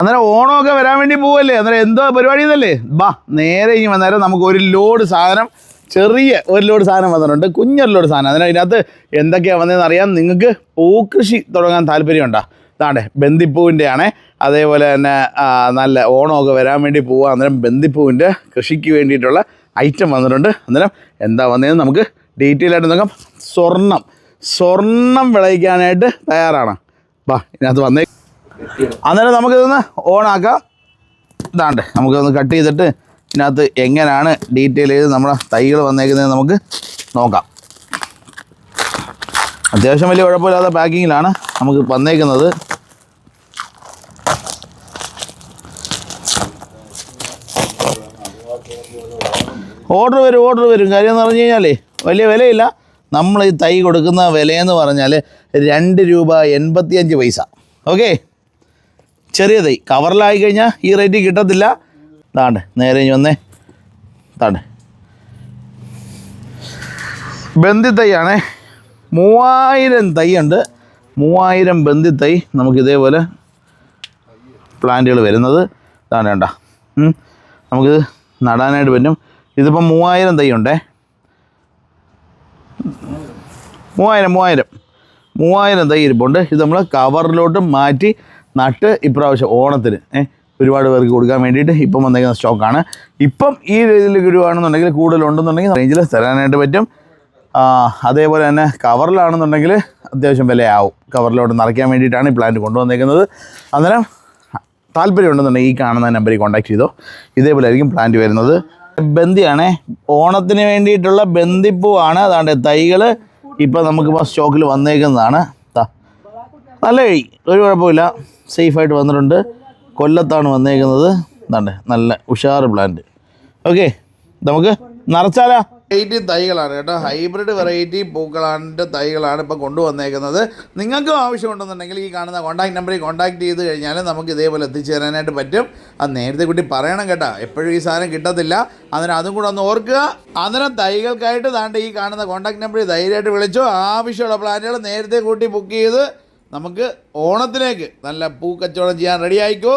അന്നേരം ഓണമൊക്കെ വരാൻ വേണ്ടി പോവല്ലേ? അന്നേരം എന്തോ പരിപാടി എന്നല്ലേ ബാ നേരെ ഇനി വന്നേരം നമുക്ക് ഒരു ലോഡ് സാധനം ചെറിയ ഒരു ലോഡ് സാധനം വന്നിട്ടുണ്ട്. കുഞ്ഞൊരു ലോഡ് സാധനം. അന്നേരം അതിനകത്ത് എന്തൊക്കെയാണ് വന്നതെന്ന് അറിയാൻ നിങ്ങൾക്ക് പൂക്കൃഷി തുടങ്ങാൻ താല്പര്യമുണ്ടോ? ഇതാണ്ടേ ബന്ദിപ്പൂവിന്റെ ആണേ അതേപോലെ തന്നെ നല്ല ഓണമൊക്കെ വരാൻ വേണ്ടി പോവുക അന്നേരം ബന്ദിപ്പൂവിന്റെ കൃഷിക്ക് വേണ്ടിയിട്ടുള്ള ഐറ്റം വന്നിട്ടുണ്ട്. അന്നേരം എന്താ വന്നതെന്ന് നമുക്ക് ഡീറ്റെയിൽ ആയിട്ട് നോക്കാം. സ്വർണം. സ്വർണം വിളയിക്കാനായിട്ട് തയ്യാറാണ്. വാ ഇതിനകത്ത് വന്നേ അന്നേരം നമുക്കിതൊന്ന് ഓണാക്കാം ഇതാണ്ട് നമുക്കൊന്ന് കട്ട് ചെയ്തിട്ട് ഇതിനകത്ത് എങ്ങനെയാണ് ഡീറ്റെയിൽ ചെയ്ത് നമ്മുടെ തൈകൾ വന്നേക്കുന്നത് നമുക്ക് നോക്കാം. അത്യാവശ്യം വലിയ കുഴപ്പമില്ലാത്ത പാക്കിങ്ങിലാണ് നമുക്ക് വന്നേക്കുന്നത്. ഓർഡർ വരും ഓർഡർ വരും. കാര്യം എന്ന് പറഞ്ഞു കഴിഞ്ഞാൽ വലിയ വിലയില്ല. നമ്മൾ ഈ തൈ കൊടുക്കുന്ന വിലയെന്ന് പറഞ്ഞാൽ രണ്ട് രൂപ എൺപത്തിയഞ്ച് പൈസ. ഓക്കെ ചെറിയ തൈ കവറിലായി കഴിഞ്ഞാൽ ഈ റേറ്റ് കിട്ടത്തില്ല. താണ്ട് നേരെ ഇനി വന്നേ. താണ്ട്. ബന്ദി തൈയാണേ. മൂവായിരം തൈയുണ്ട്. മൂവായിരം ബന്ദി തൈ നമുക്ക് ഇതേപോലെ പ്ലാന്റുകൾ വരുന്നത്. താണ്ട് വേണ്ട നമുക്കിത് നടാനായിട്ട് പറ്റും. ഇതിപ്പം മൂവായിരം തൈ ഉണ്ടേ മൂവായിരം മൂവായിരം. മൂവായിരം തൈ ഇരിപ്പുണ്ട്. ഇത് നമ്മൾ കവറിലോട്ട് മാറ്റി നട്ട് ഇപ്രാവശ്യം ഓണത്തിന് ഒരുപാട് പേർക്ക് കൊടുക്കാൻ വേണ്ടിയിട്ട് ഇപ്പം വന്നേക്കുന്ന സ്റ്റോക്കാണ്. ഇപ്പം ഈ രീതിയിൽ കിഴിവാണെന്നുണ്ടെങ്കിൽ കൂടുതലുണ്ടെന്നുണ്ടെങ്കിൽ റേഞ്ചിൽ തരാനായിട്ട് പറ്റും. അതേപോലെ തന്നെ കവറിലാണെന്നുണ്ടെങ്കിൽ അത്യാവശ്യം വിലയാവും. കവറിലോട്ട് നിറയ്ക്കാൻ വേണ്ടിയിട്ടാണ് ഈ പ്ലാന്റ് കൊണ്ടുവന്നേക്കുന്നത്. അന്നേരം താല്പര്യം ഉണ്ടെന്നുണ്ടെങ്കിൽ ഈ കാണുന്ന നമ്പറിൽ കോൺടാക്ട് ചെയ്തോ. ഇതേപോലെ ആയിരിക്കും പ്ലാന്റ് വരുന്നത്. ബന്ദിയാണേ ഓണത്തിന് വേണ്ടിയിട്ടുള്ള ബന്ദിപ്പൂവാണ് അതാണ്ട് തൈകൾ ഇപ്പം നമുക്കിപ്പോൾ സ്റ്റോക്കിൽ വന്നേക്കുന്നതാണ്. നല്ല കഴി ഒരു കുഴപ്പമില്ല. സേഫായിട്ട് വന്നിട്ടുണ്ട്. കൊല്ലത്താണ് വന്നേക്കുന്നത്. എന്താണ്ട് നല്ല ഉഷാറ് പ്ലാന്റ് ഓക്കെ നമുക്ക് നിറച്ചാലാ? വെറൈറ്റി തൈകളാണ് കേട്ടോ. ഹൈബ്രിഡ് വെറൈറ്റി പൂക്കളാണ്ട് തൈകളാണ് ഇപ്പോൾ കൊണ്ടുവന്നേക്കുന്നത്. നിങ്ങൾക്കും ആവശ്യമുണ്ടെന്നുണ്ടെങ്കിൽ ഈ കാണുന്ന കോൺടാക്ട് നമ്പറിൽ കോൺടാക്ട് ചെയ്ത് കഴിഞ്ഞാൽ നമുക്ക് ഇതേപോലെ എത്തിച്ചു തരാനായിട്ട് പറ്റും. അത് നേരത്തെ കുട്ടി പറയണം കേട്ടോ. എപ്പോഴും ഈ സാധനം കിട്ടത്തില്ല. അതിന് അതും കൂടെ ഒന്ന് ഓർക്കുക. അന്നേരം തൈകൾക്കായിട്ട് താണ്ട് ഈ കാണുന്ന കോൺടാക്ട് നമ്പറിൽ ധൈര്യമായിട്ട് വിളിച്ചോ. ആവശ്യമുള്ള പ്ലാന്റുകൾ നേരത്തെ കൂട്ടി ബുക്ക് ചെയ്ത് നമുക്ക് ഓണത്തിലേക്ക് നല്ല പൂ കച്ചവടം ചെയ്യാൻ റെഡി ആയിക്കോ?